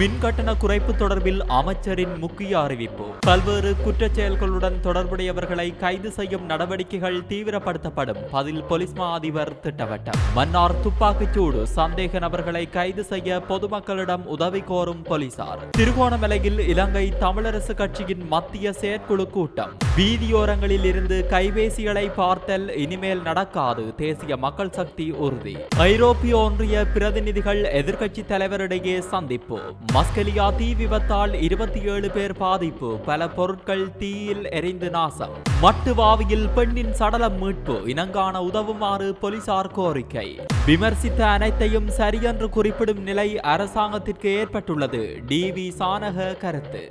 மின் கட்டண குறைப்பு தொடர்பில் அமைச்சரின் முக்கிய அறிவிப்பு. பல்வேறு குற்றச் செயல்களுடன் தொடர்புடையவர்களை கைது செய்யும் நடவடிக்கைகள் தீவிரப்படுத்தப்படும். பதில் போலீஸ் மா அதிபர் திட்டவட்டம். மன்னார் துப்பாக்கிச்சூடு சந்தேக நபர்களை கைது செய்ய பொதுமக்களிடம் உதவி கோரும் போலீசார். திருகோணமலையில் இலங்கை தமிழரசு கட்சியின் மத்திய செயற்குழு கூட்டம். வீதியோரங்களில் இருந்து கைபேசிகளை பார்த்தல் இனிமேல் நடக்காது. தேசிய மக்கள் சக்தி உறுதி. ஐரோப்பிய ஒன்றிய பிரதிநிதிகள் எதிர்க்கட்சி தலைவரிடையே சந்திப்பு. மஸ்கலியா தீ விபத்தால் இருபத்தி ஏழு பேர் பாதிப்பு. பல பொருட்கள் தீயில் எரிந்து நாசம். மட்டுவாவியில் பெண்ணின் சடலம் மீட்பு. இனங்காண உதவுமாறு போலீசார் கோரிக்கை. விமர்சித்த அனைத்தையும் சரியென்று குறிப்பிடும் நிலை அரசாங்கத்திற்கு ஏற்பட்டுள்ளது. டிவி சானக கருத்து.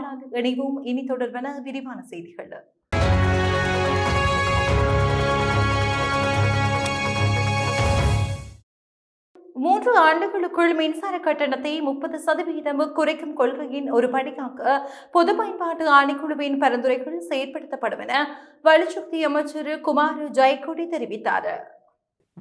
தமிழாக இணைவோம். இனி தொடர்பான விரிவான செய்திகள். மூன்று ஆண்டுகளுக்குள் மின்சார கட்டணத்தை முப்பது சதவிகிதம் குறைக்கும் கொள்கையின் ஒரு படியாக பொது பயன்பாட்டு ஆணைக்குழுவின் பரிந்துரைகள் செயற்படுத்தப்படும் என வலுசக்தி அமைச்சர் குமார் ஜெயக்கொடி தெரிவித்தார்.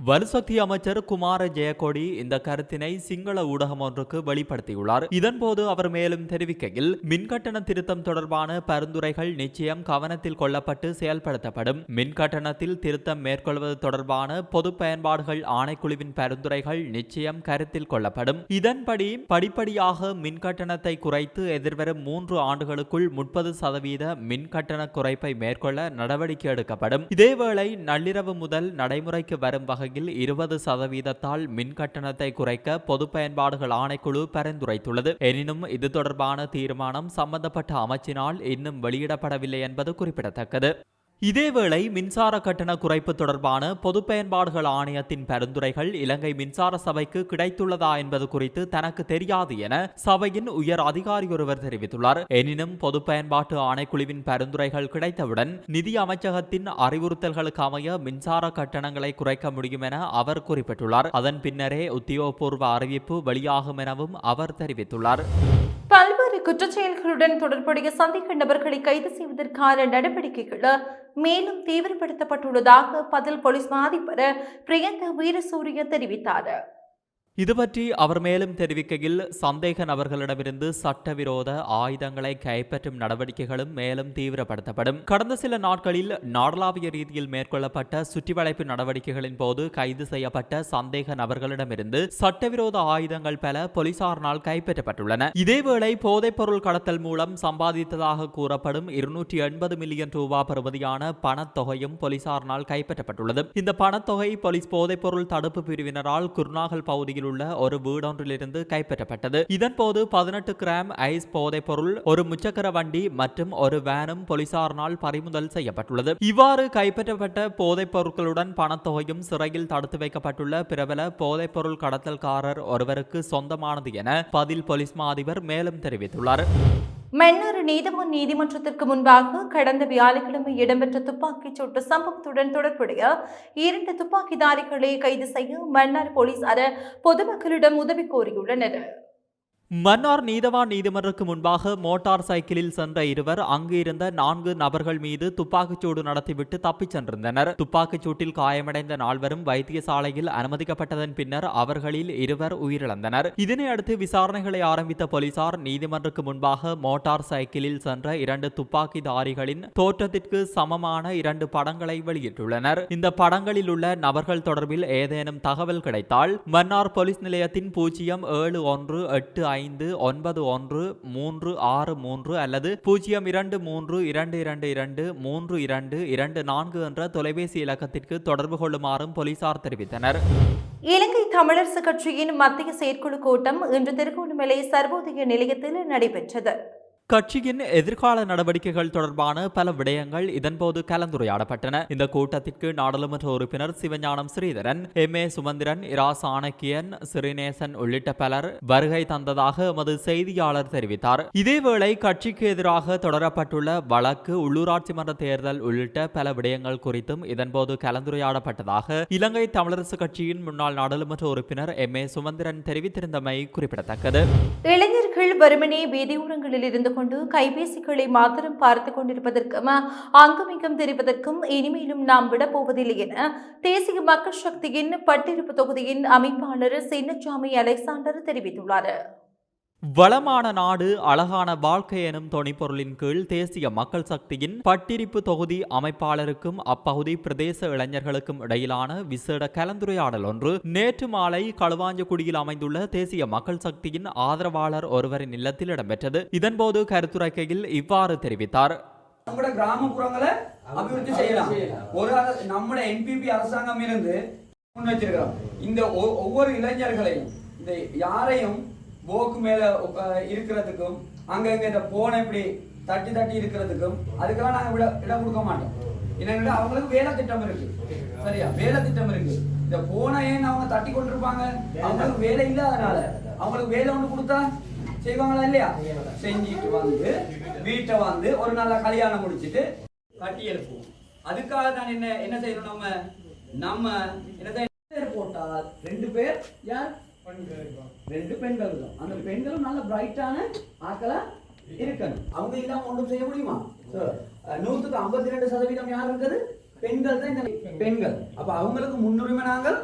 வலுசக்தி அமைச்சர் குமார ஜெயக்கொடி இந்த கருத்தினை சிங்கள ஊடகம் ஒன்றுக்கு வெளிப்படுத்தியுள்ளார். இதன்போது அவர் மேலும் தெரிவிக்கையில் மின்கட்டண திருத்தம் தொடர்பான பரிந்துரைகள் நிச்சயம் கவனத்தில் கொள்ளப்பட்டு செயல்படுத்தப்படும். மின்கட்டணத்தில் திருத்தம் மேற்கொள்வது தொடர்பான பொது பயன்பாடுகள் ஆணைக்குழுவின் பரிந்துரைகள் நிச்சயம் கருத்தில் கொள்ளப்படும். இதன்படி படிப்படியாக மின்கட்டணத்தை குறைத்து எதிர்வரும் மூன்று ஆண்டுகளுக்குள் முப்பது சதவீத மின்கட்டண குறைப்பை மேற்கொள்ள நடவடிக்கை எடுக்கப்படும். இதேவேளை நள்ளிரவு முதல் நடைமுறைக்கு வரும் வரையில் இருபது சதவீதத்தால் மின் கட்டணத்தை குறைக்க பொது பயன்பாடுகள் ஆணைக்குழு பரிந்துரைத்துள்ளது. எனினும் இது தொடர்பான தீர்மானம் சம்பந்தப்பட்ட அமைச்சினால் இன்னும் வெளியிடப்படவில்லை என்பது குறிப்பிடத்தக்கது. இதேவேளை மின்சார கட்டண குறைப்பு தொடர்பான பொது பயன்பாடுகள் ஆணையத்தின் பரிந்துரைகள் இலங்கை மின்சார சபைக்கு கிடைத்துள்ளதா என்பது குறித்து தனக்கு தெரியாது என சபையின் உயர் அதிகாரி ஒருவர் தெரிவித்துள்ளார். எனினும் பொது பயன்பாட்டு ஆணைக்குழுவின் பரிந்துரைகள் கிடைத்தவுடன் நிதி அமைச்சகத்தின் அறிவுறுத்தல்களுக்கு அமைய மின்சார கட்டணங்களை குறைக்க முடியும் என அவர் குறிப்பிட்டுள்ளார். அதன் பின்னரே உத்தியோகபூர்வ அறிவிப்பு வெளியாகும் எனவும் அவர் தெரிவித்துள்ளார். குற்றச்செயல்களுடன் தொடர்புடைய சந்தேக நபர்களை கைது செய்வதற்கான நடவடிக்கைகள் மேலும் தீவிரப்படுத்தப்பட்டுள்ளதாக பதில் போலீஸ் மாதிபர் பிரியங்கா வீரசூரிய தெரிவித்தார். இது பற்றி அவர் மேலும் தெரிவிக்கையில் சந்தேக நபர்களிடமிருந்து சட்டவிரோத ஆயுதங்களை கைப்பற்றும் நடவடிக்கைகளும் மேலும் தீவிரப்படுத்தப்படும் கடந்த சில நாட்களில் நாடளாவிய ரீதியில் மேற்கொள்ளப்பட்ட சுற்றிவளைப்பு நடவடிக்கைகளின் போது கைது செய்யப்பட்ட சந்தேக நபர்களிடமிருந்து சட்டவிரோத ஆயுதங்கள் பல போலீசாரினால் கைப்பற்றப்பட்டுள்ளன இதேவேளை போதைப்பொருள் கடத்தல் மூலம் சம்பாதித்ததாக கூறப்படும் இருநூற்றி எண்பது மில்லியன் ரூபாய் பெறுமதியான பணத்தொகையும் போலீசாரினால் கைப்பற்றப்பட்டுள்ளது இந்த பணத்தொகை போலீஸ் போதைப்பொருள் தடுப்பு பிரிவினரால் குர்நாகல் பகுதியில் உள்ள ஒரு வீடொன்றிலிருந்து கைப்பற்றப்பட்டது. இதன்போது பதினெட்டு கிராம் ஐஸ் போதைப் பொருள் ஒரு முச்சக்கர வண்டி மற்றும் ஒரு வேனும் போலீசாரினால் பறிமுதல் செய்யப்பட்டுள்ளது. இவ்வாறு கைப்பற்றப்பட்ட போதைப் பொருட்களுடன் பணத்தொகையும் சிறையில் தடுத்து வைக்கப்பட்டுள்ள பிரபல போதைப் பொருள் கடத்தல்காரர் ஒருவருக்கு சொந்தமானது என பதில் போலீஸ் மா அதிபர் மேலும் தெரிவித்துள்ளார். மன்னார் நீதிமன்ற நீதிமன்றத்திற்கு முன்பாக கடந்த வியாழக்கிழமை இடம்பெற்ற துப்பாக்கிச் சூட்டு சம்பவத்துடன் தொடர்புடைய இரண்டு துப்பாக்கிதாரிகளை கைது செய்ய மன்னார் போலீசார் பொதுமக்களிடம் உதவி கோரியுள்ளனர். மன்னார் நீதவான் நீதிமன்றக்கு முன்பாக மோட்டார் சைக்கிளில் சென்ற இருவர் அங்கு இருந்த நான்கு நபர்கள் மீது துப்பாக்கிச்சூடு நடத்திவிட்டு தப்பிச் சென்றிருந்தனர். துப்பாக்கிச் சூட்டில் காயமடைந்த நால்வரும் வைத்தியசாலையில் அனுமதிக்கப்பட்டதன் பின்னர் அவர்களில் இருவர் உயிரிழந்தனர். இதனையடுத்து விசாரணைகளை ஆரம்பித்த போலீசார் நீதிமன்றக்கு முன்பாக மோட்டார் சைக்கிளில் சென்ற இரண்டு துப்பாக்கிதாரிகளின் தோற்றத்திற்கு சமமான இரண்டு படங்களை வெளியிட்டுள்ளனர். இந்த படங்களில் உள்ள நபர்கள் தொடர்பில் ஏதேனும் தகவல் கிடைத்தால் மன்னார் போலீஸ் நிலையத்தின் பூஜ்ஜியம் ஏழு ஒன்று எட்டு ஐந்து ஒன்பது ஒன்று மூன்று ஆறு மூன்று அல்லது பூஜ்ஜியம் இரண்டு மூன்று இரண்டு இரண்டு இரண்டு மூன்று இரண்டு இரண்டு நான்கு என்ற தொலைபேசி இலக்கத்திற்கு தொடர்பு கொள்ளுமாறும் போலீசார் தெரிவித்தனர். இலங்கை தமிழரசு கட்சியின் மத்திய செயற்குழு கூட்டம் இன்று திருகோணமலை சர்வோதய நிலையத்தில் நடைபெற்றது. கட்சியின் எதிர்கால நடவடிக்கைகள் தொடர்பான பல விடயங்கள் இதன்போது கலந்துரையாடப்பட்டன. இந்த கூட்டத்திற்கு நாடாளுமன்ற உறுப்பினர் சிவஞானம் ஸ்ரீதரன் எம். ஏ. சுமந்திரன் இரா. சாணக்கியன் சிறிநேசன் உள்ளிட்ட பலர் வருகை தந்ததாக எமது செய்தியாளர் தெரிவித்தார். இதேவேளை கட்சிக்கு எதிராக தொடரப்பட்டுள்ள வழக்கு உள்ளூராட்சி மன்ற தேர்தல் உள்ளிட்ட பல விடயங்கள் குறித்தும் இதன்போது கலந்துரையாடப்பட்டதாக இலங்கை தமிழரசு கட்சியின் முன்னாள் நாடாளுமன்ற உறுப்பினர் எம். ஏ. சுமந்திரன் தெரிவித்திருந்தமை குறிப்பிடத்தக்கது. இளைஞர்கள் வறுமனே வீதியோரங்களில் இருந்து கொண்டு கைபேசிகளை மாத்திரம் பார்த்து கொண்டிருப்பதற்கும் அங்குமிங்கும் தெரிவதற்கும் இனிமேலும் நாம் விடப்போவதில்லை என தேசிய மக்கள் சக்தியின் பட்டிருப்பு தொகுதியின் அமைப்பாளர் சின்னச்சாமி அலெக்சாண்டர் தெரிவித்துள்ளார். வளமான நாடு அழகான வாழ்க்கை எனும் தொனிப்பொருளின் கீழ் தேசிய மக்கள் சக்தியின் பட்டிரிப்பு தொகுதி அமைப்பாளருக்கும் அப்பகுதி பிரதேச இளைஞர்களுக்கும் இடையிலான விசேட கலந்துரையாடல் ஒன்று. நேற்று மாலை களுவாஞ்சக்குடியில் அமைந்துள்ள தேசிய மக்கள் சக்தியின் ஆதரவாளர் ஒருவரின் இல்லத்தில் இடம்பெற்றது. இதன்போது கருத்துரைக்கையில் இவ்வாறு தெரிவித்தார். கிராமப்புறங்களை அபிவிருத்தி செய்யலாம். ஒரு நம்முடைய என்பிபி அரசாங்கம் இருந்து முன் வச்சிருக்கிறோம். இந்த ஒவ்வொரு இளைஞர்களையும் இந்த யாரையும் போக்கு மேல இருக்கிறதுக்கும் அங்கங்க இந்த போனை இப்படி தட்டி தட்டி இருக்கிறதுக்கும் அதுக்கெல்லாம் நாங்க விட இடம் கொடுக்க மாட்டோம். என்னன்னா அவங்களுக்கு வேலை திட்டம் இருக்கு. சரியா? வேலை திட்டம் இருக்கு. இந்த போனை ஏன் அவங்க தட்டி கொண்டிருப்பாங்க? அவங்களுக்கு வேலை இல்லாதனால. அவங்களுக்கு வேலை ஒன்று கொடுத்தா செய்வாங்களா இல்லையா? செஞ்சுட்டு வந்து வீட்டை வந்து ஒரு நல்ல கல்யாணம் முடிச்சிட்டு கட்டி எழுப்புவோம். அதுக்காக தான் என்ன என்ன செய்யணும் நம்ம? நம்ம என்ன செய்யணும்? போட்டால் ரெண்டு பேர் யார்? ரெண்டு பெண்கள் தான். அந்த பெண்களும் நல்ல பிரைட்டான ஆக்களா இருக்கணும். அவங்க இல்லாம ஒன்றும் செய்ய முடியுமா? நூத்துக்கு ஐம்பத்தி ரெண்டு சதவீதம் யார் இருக்குது? பெண்கள் தான் இந்த பெண்கள். அப்ப அவங்களுக்கு முன்னுரிமை நாங்கள்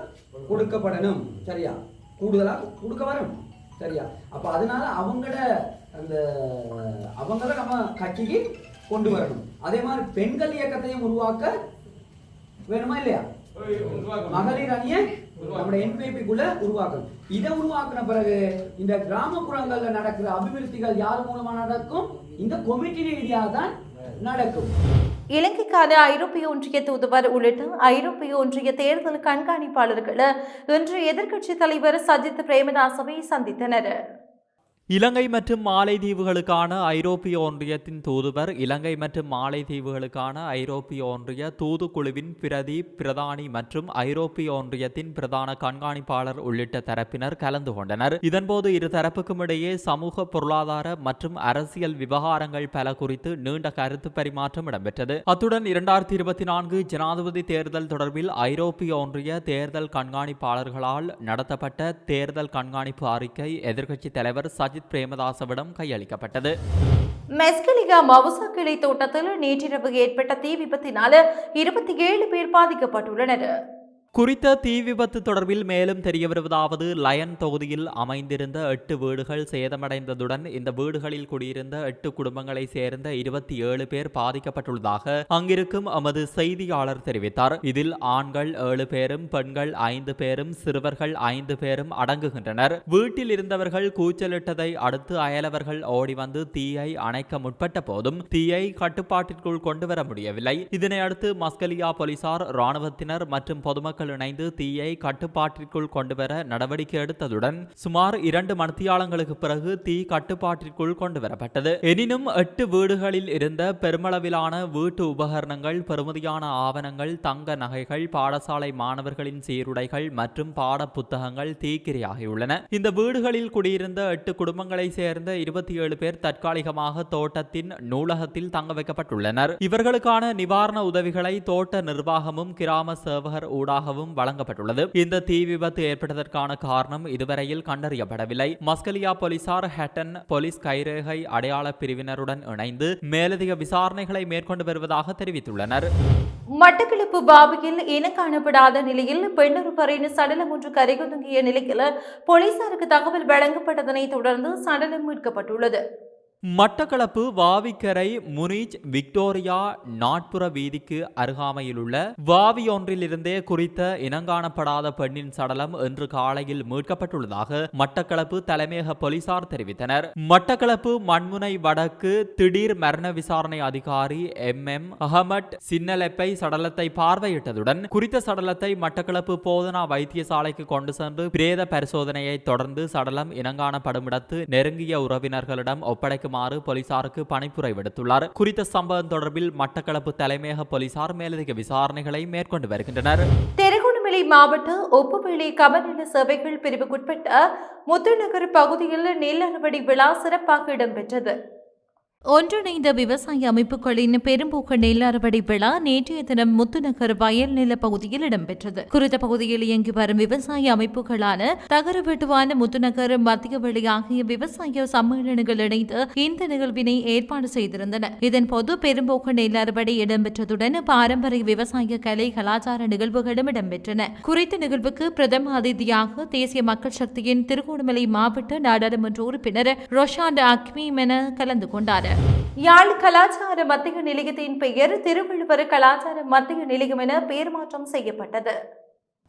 கொடுக்கப்படணும். சரியா? கூடுதலா கொடுக்க வரும். சரியா? அப்ப அதனால அவங்கள அந்த அவங்கள நம்ம கட்சிக்கு கொண்டு வரணும். அதே மாதிரி பெண்கள் இயக்கத்தையும் உருவாக்க வேணுமா இல்லையா? மகளிர் அணியை நம்முடைய என்பிபிக்குள்ள உருவாக்கும் இதை உருவாக்கின பிறகு இந்த கிராமப்புறங்கள்ல நடக்கிற அபிவிருத்திகள் யார் மூலமா நடக்கும்? இந்த கொமிட்டி ரீதியாக தான் நடக்கும். இலங்கைக்கான ஐரோப்பிய ஒன்றிய தூதுவர் உள்ளிட்ட ஐரோப்பிய ஒன்றிய தேர்தல் கண்காணிப்பாளர்கள் இன்று எதிர்க்கட்சித் தலைவர் சஜித் பிரேமதாசவை சந்தித்தனர். இலங்கை மற்றும் மாலைதீவுகளுக்கான ஐரோப்பிய ஒன்றியத்தின் தூதுவர் இலங்கை மற்றும் மாலைதீவுகளுக்கான ஐரோப்பிய ஒன்றிய தூதுக்குழுவின் பிரதி பிரதானி மற்றும் ஐரோப்பிய ஒன்றியத்தின் பிரதான கண்காணிப்பாளர் உள்ளிட்ட தரப்பினர் கலந்து கொண்டனர். இதன்போது இருதரப்புக்கும் இடையே சமூக பொருளாதார மற்றும் அரசியல் விவகாரங்கள் பல குறித்து நீண்ட கருத்து பரிமாற்றம் இடம்பெற்றது. அத்துடன் இரண்டாயிரத்தி இருபத்தி நான்கு ஜனாதிபதி தேர்தல் தொடர்பில் ஐரோப்பிய ஒன்றிய தேர்தல் கண்காணிப்பாளர்களால் நடத்தப்பட்ட தேர்தல் கண்காணிப்பு அறிக்கை எதிர்க்கட்சித் தலைவர் அஜித் பிரேமதாசவிடம் கையளிக்கப்பட்டது. மெஸ்கலிகா மவுசா கிளை தோட்டத்தில் நேற்றிரவு ஏற்பட்ட தீ விபத்தினால் இருபத்தி ஏழு பேர் பாதிக்கப்பட்டுள்ளனர். குறித்த தீ விபத்து தொடர்பில் மேலும் தெரிய வருவதாவது லயன் தொகுதியில் அமைந்திருந்த எட்டு வீடுகள் சேதமடைந்ததுடன் இந்த வீடுகளில் குடியிருந்த எட்டு குடும்பங்களைச் சேர்ந்த இருபத்தி ஏழு பேர் பாதிக்கப்பட்டுள்ளதாக அங்கிருக்கும் எமது செய்தியாளர் தெரிவித்தார். இதில் ஆண்கள் ஏழு பேரும் பெண்கள் ஐந்து பேரும் சிறுவர்கள் ஐந்து பேரும் அடங்குகின்றனர். வீட்டில் இருந்தவர்கள் கூச்சலிட்டதை அடுத்து அயலவர்கள் ஓடி வந்து தீயை அணைக்க முற்பட்ட போதும் தீயை கட்டுப்பாட்டிற்குள் கொண்டு வர முடியவில்லை. இதனையடுத்து மஸ்கலியா போலீசார் ராணுவத்தினர் மற்றும் பொதுமக்கள் இணைந்து தீயை கட்டுப்பாட்டிற்குள் கொண்டுவர நடவடிக்கை எடுத்ததுடன் சுமார் இரண்டு மணித்தியாலங்களுக்கு பிறகு தீ கட்டுப்பாட்டிற்குள் கொண்டுவரப்பட்டது. எனினும் எட்டு வீடுகளில் இருந்த பெருமளவிலான வீட்டு உபகரணங்கள் பெறுமதியான ஆவணங்கள் தங்க நகைகள் பாடசாலை மாணவர்களின் சீருடைகள் மற்றும் பாட புத்தகங்கள் தீக்கிரையாகியுள்ளன. இந்த வீடுகளில் குடியிருந்த எட்டு குடும்பங்களைச் சேர்ந்த இருபத்தி ஏழு பேர் தற்காலிகமாக தோட்டத்தின் நூலகத்தில் தங்க வைக்கப்பட்டுள்ளனர். இவர்களுக்கான நிவாரண உதவிகளை தோட்ட நிர்வாகமும் கிராம சேவகர் ஊடாகவும் வழங்கப்பட்டுள்ளது. இந்த தீ விபத்து ஏற்பட்டதற்கான காரணம் இதுவரையில் கண்டறியப்படவில்லை. மஸ்கலியா போலீசார் ஹேட்டன் போலீஸ் கைரேகை அடையாள பிரிவினருடன் இணைந்து மேலதிக விசாரணைகளை மேற்கொண்டு வருவதாக தெரிவித்துள்ளனர். மட்டக்களப்பு பாபியில் இன காணப்படாத நிலையில் பெண்ணொருவரின் சடலம் ஒன்று கரைகுதுங்கிய நிலையில் போலீசாருக்கு தகவல் வழங்கப்பட்டதனை தொடர்ந்து சடலம் மீட்கப்பட்டுள்ளது. மட்டக்களப்பு வாவிக்கரை முனிச் விக்டோரியா நாட்புற வீதிக்கு அருகாமையிலுள்ள வாவியொன்றிலிருந்தே குறித்த இனங்காணப்படாத பெண்ணின் சடலம் இன்று காலையில் மீட்கப்பட்டுள்ளதாக மட்டக்களப்பு தலைமையக போலீசார் தெரிவித்தனர். மட்டக்களப்பு மண்முனை வடக்கு திடீர் மரண விசாரணை அதிகாரி எம். எம். அகமட் சின்னலெப்பை சடலத்தை பார்வையிட்டதுடன் குறித்த சடலத்தை மட்டக்களப்பு போதனா வைத்தியசாலைக்கு கொண்டு சென்று பிரேத பரிசோதனையை தொடர்ந்து சடலம் இனங்காணப்படும் இடத்து நெருங்கிய உறவினர்களிடம் ஒப்படைக்கும் வழங்குமாறு போலீசாருக்கு பணிப்புரை விடுத்துள்ளார். குறித்த சம்பவம் தொடர்பில் மட்டக்களப்பு தலைமையக போலீசார் மேலதிக விசாரணைகளை மேற்கொண்டு வருகின்றனர். திருகோணமலை மாவட்ட ஒப்புவேளை கமநல சேவைகள் பிரிவுக்குட்பட்ட முத்துநகர் பகுதியில் நெல் அறுவடை விழா சிறப்பாக இடம்பெற்றது. ஒன்றிணைந்த விவசாய அமைப்புகளின் பெரும்போக்கு நெல் அறுவடை விழா நேற்றைய தினம் முத்துநகர் வயல் நில பகுதியில் இடம்பெற்றது. குறித்த பகுதியில் இயங்கி வரும் விவசாய அமைப்புகளான தகரவெட்டுவான முத்துநகர் மத்திய வெளி ஆகிய விவசாய சம்மேளனங்கள் இணைந்து இந்த நிகழ்வினை ஏற்பாடு செய்திருந்தன. இதன்போது பெரும்போக்கு நெல் அறுவடை இடம்பெற்றதுடன் பாரம்பரிய விவசாய கலை கலாச்சார நிகழ்வுகளும் இடம்பெற்றன. குறித்த நிகழ்வுக்கு பிரதம அதிதியாக தேசிய மக்கள் சக்தியின் திருகோணமலை மாவட்ட நாடாளுமன்ற உறுப்பினர் ரொஷாண்ட் அக்மி என கலந்து கொண்டார். யாழ் கலாச்சார மத்திய நிலையத்தின் பெயர் திருவள்ளுவர் கலாச்சார மத்திய நிலையம் என பெயர் மாற்றம் செய்யப்பட்டது.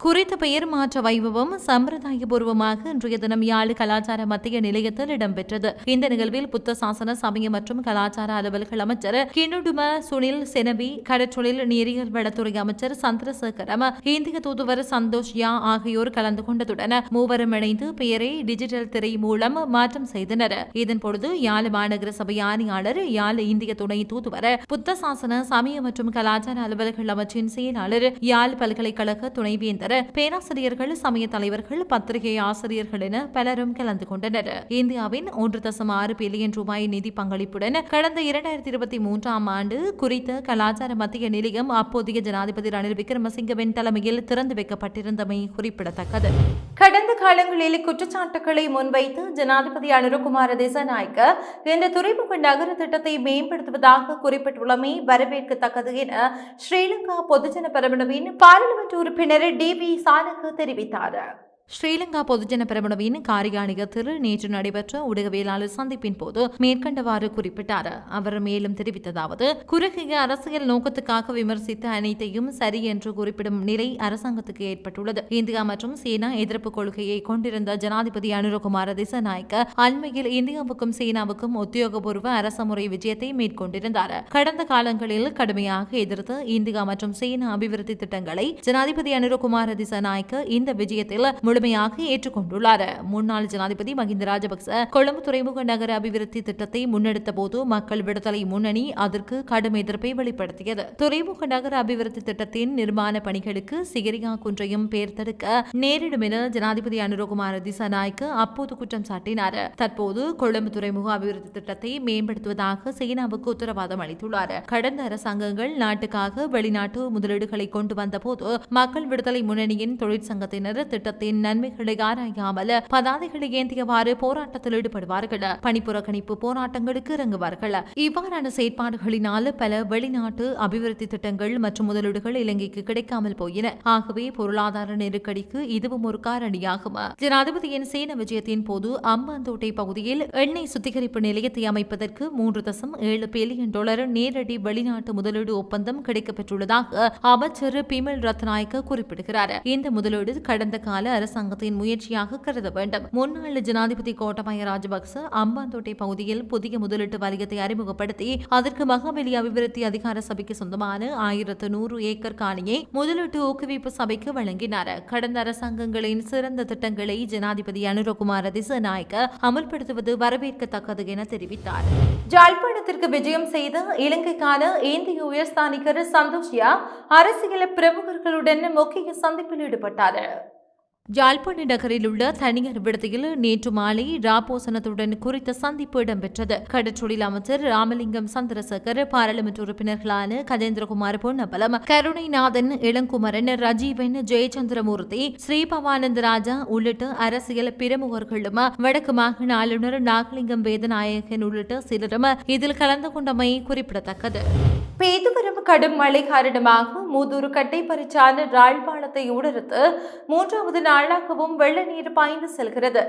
குறித்த பெயர் மாற்ற வைபவம் சம்பிரதாயபூர்வமாக இன்றைய தினம் யாழ் கலாச்சார மத்திய நிலையத்தில் இடம்பெற்றது. இந்த நிகழ்வில் புத்த சாசன சமய மற்றும் கலாச்சார அலுவல்கள் அமைச்சர் கிணுடும சுனில் செனவி கடற்றொழில் நீரியல் வளத்துறை அமைச்சர் சந்திரசேகரம் இந்திய தூதுவர் சந்தோஷ் யா ஆகியோர் கலந்து கொண்டதுடன் மூவரும் இணைந்து பெயரை டிஜிட்டல் திரை மூலம் மாற்றம் செய்தனர். இதன் பொழுது யாழ் மாநகர சபை ஆணையாளர் யாழ் இந்திய துணை தூதுவர் புத்த சாசன சமய மற்றும் கலாச்சார அலுவல்கள் அமைச்சின் செயலாளர் யாழ் பல்கலைக்கழக துணைவேந்தர் பேராசிரியர்கள் சமய தலைவர்கள் பத்திரிகை ஆசிரியர்கள் என பலரும் கலந்து கொண்டனர். இந்தியாவின் ஒன்று தசம் ஆறு பில்லியன் ரூபாய் நிதி பங்களிப்புடன் கடந்த இரண்டாயிரத்தி இருபத்தி மூன்றாம் ஆண்டு குறித்த கலாச்சார மத்திய நிலையம் அப்போதைய ஜனாதிபதி ரணில் விக்ரமசிங்கவின் தலைமையில் திறந்து வைக்கப்பட்டிருந்தமை குறிப்பிடத்தக்கது. கடந்த காலங்களில் குற்றச்சாட்டுகளை முன்வைத்து ஜனாதிபதி அனுரகுமார திசநாயக்க இந்த துறைமுக நகர திட்டத்தை மேம்படுத்துவதாக குறிப்பிட்டுள்ளமை வரவேற்கத்தக்கது என ஸ்ரீலங்கா பொதுஜன பெரமுனவின் பாராளுமன்ற உறுப்பினர் டி. வி சானக தெரிவித்தார். ஸ்ரீலங்கா பொதுஜன பிரமுனவின் காரியாலயத்தில் நேற்று நடைபெற்ற ஊடகவியலாளர் சந்திப்பின் போது மேற்கண்டவாறு குறிப்பிட்டார். அவர் மேலும் தெரிவித்ததாவது குறுகிய அரசியல் நோக்கத்துக்காக விமர்சித்த அனைத்தையும் சரி என்று குறிப்பிடும் நிலை அரசாங்கத்துக்கு ஏற்பட்டுள்ளது. இந்தியா மற்றும் சீனா எதிர்ப்பு கொள்கையை கொண்டிருந்த ஜனாதிபதி அனுரகுமார திசநாயக்க அண்மையில் இந்தியாவுக்கும் சீனாவுக்கும் உத்தியோகபூர்வ அரசமுறை விஜயத்தை மேற்கொண்டிருந்தார். கடந்த காலங்களில் கடுமையாக எதிர்த்து இந்தியா மற்றும் சீனா அபிவிருத்தி திட்டங்களை ஜனாதிபதி அனுரகுமார திசநாயக்க இந்த விஜயத்தில் முழுமையாக ஏற்றுக்கொண்டுள்ளார். முன்னாள் ஜனாதிபதி மஹிந்த ராஜபக்ச கொழும்பு துறைமுக நகர அபிவிருத்தி திட்டத்தை முன்னெடுத்த போது மக்கள் விடுதலை முன்னணி அதற்கு கடும் எதிர்ப்பை வெளிப்படுத்தியது. துறைமுக நகர அபிவிருத்தி திட்டத்தின் நிர்மாண பணிகளுக்கு சிகிரியா குன்றையும் பேர்த்தெடுக்க நேரிடும் என ஜனாதிபதி அனுரகுமார திசாநாயக்க அப்போது குற்றம் சாட்டினார். தற்போது கொழும்பு துறைமுக அபிவிருத்தி திட்டத்தை மேம்படுத்துவதாக சீனாவுக்கு உத்தரவாதம் அளித்துள்ளார். கடந்த அரசாங்கங்கள் நாட்டுக்காக வெளிநாட்டு முதலீடுகளை கொண்டு வந்தபோது மக்கள் விடுதலை முன்னணியின் தொழிற்சங்கத்தினர் திட்டத்தின் நன்மைகளை ஆராயாமல் பதாதைகளை ஏந்தியவாறு போராட்டத்தில் ஈடுபடுவார்கள். பணிப்புறக்கணிப்பு போராட்டங்களுக்கு இறங்குவார்கள். இவ்வாறான செயற்பாடுகளினால் பல வெளிநாட்டு அபிவிருத்தி திட்டங்கள் மற்றும் முதலீடுகள் இலங்கைக்கு கிடைக்காமல் போயின. ஆகவே பொருளாதார நெருக்கடிக்கு இதுவும் ஒரு காரணியாகும். ஜனாதிபதியின் சீன விஜயத்தின் போது அம்பாந்தோட்டை பகுதியில் எண்ணெய் சுத்திகரிப்பு நிலையத்தை அமைப்பதற்கு மூன்று தசம் ஏழு பில்லியன் டாலர் நேரடி வெளிநாட்டு முதலீடு ஒப்பந்தம் கிடைக்கப்பெற்றுள்ளதாக அமைச்சர் பிமல் ரத்நாயக்க குறிப்பிடுகிறார். இந்த முதலீடு கடந்த கால அரசு அரசாங்கத்தின் முயற்சியாக கருத வேண்டும். முன்னாள் ஜனாதிபதி கோட்டபாய ராஜபக்ச அம்பாந்தோட்டை பகுதியில் புதிய முதலீட்டு வலயத்தை அறிமுகப்படுத்தி அதற்கு மகாபலி அபிவிருத்தி அதிகார சபைக்கு சொந்தமான ஆயிரத்து நூறு ஏக்கர் காணியை முதலீட்டு ஊக்குவிப்பு சபைக்கு வழங்கினார். கடந்த அரசாங்கங்களின் சிறந்த திட்டங்களை ஜனாதிபதி அனுரகுமார திசநாயக்க அமல்படுத்துவது வரவேற்கத்தக்கது என தெரிவித்தார். ஜாழ்ப்பாணத்திற்கு விஜயம் செய்த இலங்கைக்கான இந்திய உயர்ஸ்தானிகர் சந்தோஷியா அரசியல் பிரமுகர்களுடன் முக்கிய சந்திப்பில் ஈடுபட்டார். யாழ்ப்பாண நகரில் உள்ள தனியார் விடுதியில் நேற்று மாலை ராபோசனத்துடன் குறித்த சந்திப்பு இடம்பெற்றது. கடற்றொழில் அமைச்சர் ராமலிங்கம் சந்திரசேகர் பாராளுமன்ற உறுப்பினர்களான கஜேந்திரகுமார் பொன்னம்பலம் கருணைநாதன் இளங்குமரன் ரஜீவன் ஜெயச்சந்திரமூர்த்தி ஸ்ரீபவானந்த ராஜா உள்ளிட்ட அரசியல் பிரமுகர்களும் வடக்கு மாகாண ஆளுநர் நாகலிங்கம் வேதநாயகன் உள்ளிட்ட சிலரும் இதில் கலந்து கொண்டமை குறிப்பிடத்தக்கது. பெய்து வரும் கடும் மழை காரணமாக மூதூர் கட்டைப்பறிச்சான ராழ்பாளத்தை ஊடறுத்து மூன்றாவது நாளாகவும் வெள்ள நீர் பாய்ந்து செல்கிறது.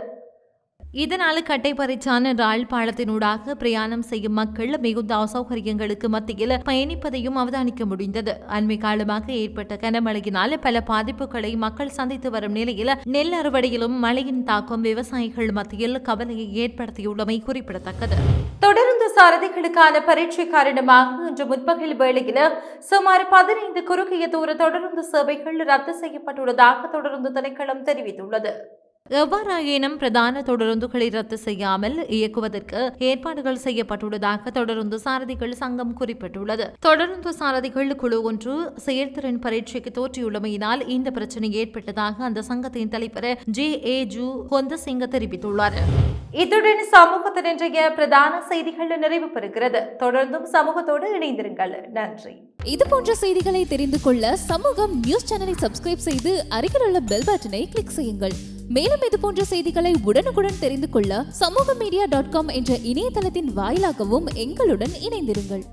இதனால் கட்டைப்பறிச்சான ராள் பாலத்தினூடாக பிரயாணம் செய்யும் மக்கள் மிகுந்த அசௌகரியங்களுக்கு மத்தியில் பயணிப்பதையும் அவதானிக்க முடிந்தது. அண்மை காலமாக ஏற்பட்ட கனமழையினால் பல பாதிப்புகளை மக்கள் சந்தித்து வரும் நிலையில் நெல் அறுவடையிலும் மழையின் தாக்கம் விவசாயிகள் மத்தியில் கவலையை ஏற்படுத்தியுள்ளமை குறிப்பிடத்தக்கது. தொடர்ந்து சாரதிகளுக்கான பரீட்சை காரணமாக இன்று முற்பகல் வேளையில் சுமார் பதினைந்து குறுகிய தூர தொடருந்து சேவைகள் ரத்து செய்யப்பட்டுள்ளதாக தொடருந்து திணைக்களம் தெரிவித்துள்ளது. எவ்வாறாயினும் பிரதான தொடருந்துகளை ரத்து செய்யாமல் இயக்குவதற்கு ஏற்பாடுகள் செய்யப்பட்டுள்ளதாக தொடருந்து சாரதிகள் சங்கம் குறிப்பிட்டுள்ளது. தொடருந்து சாரதிகள் குழு ஒன்று செயல்திறன் பரீட்சைக்கு தோற்றியுள்ளமையினால் இந்த பிரச்சனை ஏற்பட்டதாக அந்த சங்கத்தின் தலைவர் ஜே ஏ ஜூ கொந்தசிங்க தெரிவித்துள்ளார். இத்துடன் சமூகத்தில் இன்றைய பிரதான செய்திகள் நிறைவு பெறுகிறது. தொடர்ந்தும் சமூகத்தோடு இணைந்திருங்கள். நன்றி. இது போன்ற செய்திகளை தெரிந்து கொள்ள சமூகம் நியூஸ் சேனலை சப்ஸ்கிரைப் செய்து அருகில் உள்ள பெல் பட்டனை கிளிக் செய்யுங்கள். மேலும் இது போன்ற செய்திகளை உடனுக்குடன் தெரிந்து கொள்ள சமூக மீடியா டாட் காம் என்ற இணையதளத்தின் வாயிலாகவும் எங்களுடன் இணைந்திருங்கள்.